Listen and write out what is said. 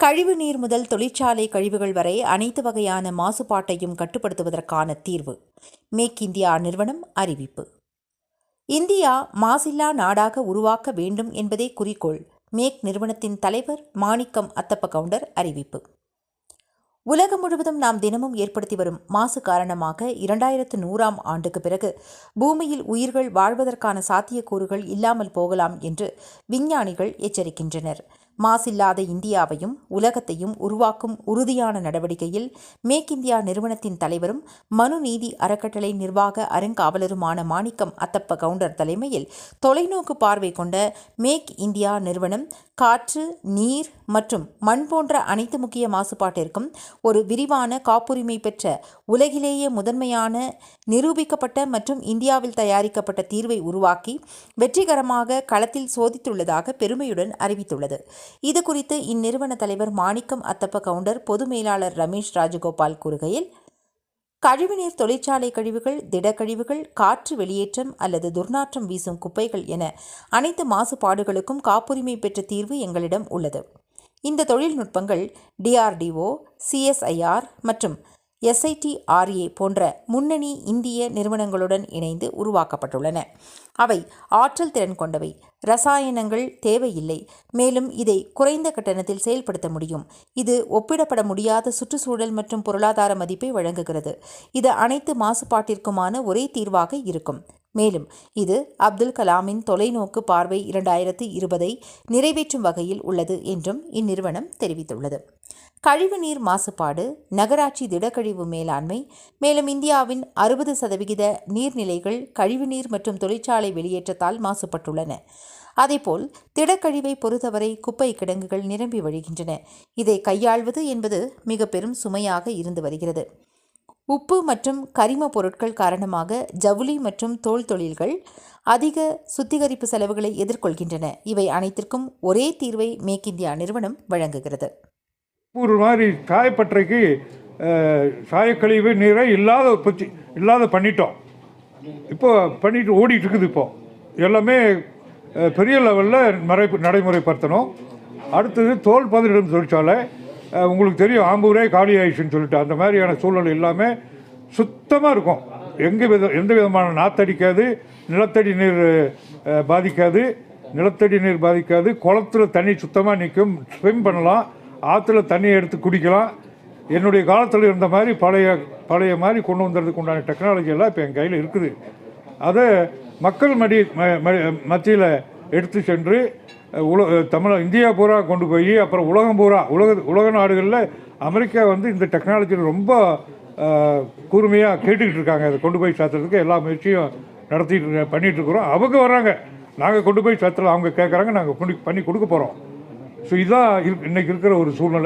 கழிவு நீர் முதல் தொழிற்சாலை கழிவுகள் வரை அனைத்து வகையான மாசுபாட்டையும் கட்டுப்படுத்துவதற்கான தீர்வு. மேக் இந்தியா நிறுவனம் அறிவிப்பு. இந்தியா மாசில்லா நாடாக உருவாக்க வேண்டும் என்பதே குறிக்கோள் மேக் நிறுவனத்தின் தலைவர் மாணிக்கம் அத்தப்ப கவுண்டர் அறிவிப்பு. உலகம் முழுவதும் நாம் தினமும் ஏற்படுத்தி வரும் மாசு காரணமாக இரண்டாயிரத்து நூறாம் ஆண்டுக்கு பிறகு பூமியில் உயிர்கள் வாழ்வதற்கான சாத்தியக்கூறுகள் இல்லாமல் போகலாம் என்று விஞ்ஞானிகள் எச்சரிக்கின்றனர். மாசில்லாத இந்தியாவையும் உலகத்தையும் உருவாக்கும் உறுதியான நடவடிக்கையில் மேக் இந்தியா நிறுவனத்தின் தலைவரும் மனு நீதி அறக்கட்டளை நிர்வாக அருங்காவலருமான மாணிக்கம் அத்தப்ப கவுண்டர் தலைமையில் தொலைநோக்கு பார்வை கொண்ட மேக் இந்தியா நிறுவனம் காற்று நீர் மற்றும் மண் போன்ற அனைத்து முக்கிய மாசுபாட்டிற்கும் ஒரு விரிவான காப்புரிமை பெற்ற உலகிலேயே முதன்மையான நிரூபிக்கப்பட்ட மற்றும் இந்தியாவில் தயாரிக்கப்பட்ட தீர்வை உருவாக்கி வெற்றிகரமாக களத்தில் சோதித்துள்ளதாக பெருமையுடன் அறிவித்துள்ளது. இது குறித்து இந்நிறுவன தலைவர் மாணிக்கம் அத்தப்ப கவுண்டர் பொது மேலாளர் ரமேஷ் ராஜகோபால் கூறுகையில் கழிவுநீர் தொழிற்சாலை கழிவுகள் திடக்கழிவுகள் காற்று வெளியேற்றம் அல்லது துர்நாற்றம் வீசும் குப்பைகள் என அனைத்து மாசுபாடுகளுக்கும் காப்புரிமை பெற்ற தீர்வு எங்களிடம் உள்ளது. இந்த தொழில்நுட்பங்கள் டிஆர்டிஓ சிஎஸ்ஐஆர் மற்றும் எஸ்ஐடிஆர்ஏ போன்ற முன்னணி இந்திய நிறுவனங்களுடன் இணைந்து உருவாக்கப்பட்டுள்ளன. அவை ஆற்றல் திறன் கொண்டவை. ரசாயனங்கள் தேவையில்லை. மேலும் இதை குறைந்த கட்டணத்தில் செயல்படுத்த முடியும். இது ஒப்பிடப்பட முடியாத சுற்றுச்சூழல் மற்றும் பொருளாதார மதிப்பை வழங்குகிறது. இது அனைத்து மாசுபாட்டிற்குமான ஒரே தீர்வாக இருக்கும். மேலும் இது அப்துல் கலாமின் தொலைநோக்கு பார்வை இரண்டாயிரத்து இருபதை நிறைவேற்றும் வகையில் உள்ளது என்றும் இந்நிறுவனம் தெரிவித்துள்ளது. கழிவுநீர் மாசுபாடு நகராட்சி திடக்கழிவு மேலாண்மை மேலும் இந்தியாவின் அறுபது சதவிகித நீர்நிலைகள் கழிவுநீர் மற்றும் தொழிற்சாலை வெளியேற்றத்தால் மாசுபட்டுள்ளன. அதேபோல் திடக்கழிவை பொறுத்தவரை குப்பை கிடங்குகள் நிரம்பி வழிகின்றன. இதை கையாள்வது என்பது மிக பெரும் சுமையாக இருந்து வருகிறது. உப்பு மற்றும் கரிம பொருட்கள் காரணமாக ஜவுளி மற்றும் தோல் தொழில்கள் அதிக சுத்திகரிப்பு செலவுகளை எதிர்கொள்கின்றன. இவை அனைத்திற்கும் ஒரே தீர்வை மேக் இந்தியா நிறுவனம் வழங்குகிறது. ஒரு மாதிரி சாயப்பற்றைக்கு சாயக்கழிவு நீரை இல்லாத உற்பத்தி இல்லாத பண்ணிட்டோம். இப்போ பண்ணிட்டு ஓடிட்டு இருக்குது இப்போ. எல்லாமே பெரிய லெவலில் மறை நடைமுறைப்படுத்தணும். அடுத்தது தோல் பதனிடும் தொழிற்சாலை. உங்களுக்கு தெரியும் ஆம்பூரே காலி ஆயிடுச்சுன்னு சொல்லிட்டு அந்த மாதிரியான சூழல் எல்லாமே சுத்தமாக இருக்கும். எங்கே வித எந்த விதமான நாத்தடிக்காது நிலத்தடி நீர் பாதிக்காது நிலத்தடி நீர் பாதிக்காது. குளத்துல தண்ணி சுத்தமாக நிற்கும் ஸ்விம் பண்ணலாம். ஆற்றுல தண்ணியை எடுத்து குடிக்கலாம். என்னுடைய காலத்தில் இருந்த மாதிரி பழைய பழைய மாதிரி கொண்டு வந்ததுக்கு உண்டான டெக்னாலஜி எல்லாம் இப்போ என் கையில் இருக்குது. அதை மக்கள் மடி மத்தியில் எடுத்து சென்று உலக உல இந்தியா பூரா கொண்டு போய் அப்புறம் உலகம் பூரா உலக உலக நாடுகளில் அமெரிக்கா வந்து இந்த டெக்னாலஜியில் ரொம்ப கூர்மையாக கேட்டுக்கிட்டு இருக்காங்க. அதை கொண்டு போய் சேர்த்துறதுக்கு எல்லா முயற்சியும் நடத்திட்டு பண்ணிகிட்டு இருக்கிறோம். அவங்க வர்றாங்க. நாங்கள் கொண்டு போய் சேர்த்துல அவங்க கேட்குறாங்க நாங்கள் பண்ணி பண்ணி கொடுக்க போகிறோம் ஸோ இதுதான் இன்னைக்கு இருக்கிற ஒரு சூழ்நிலை.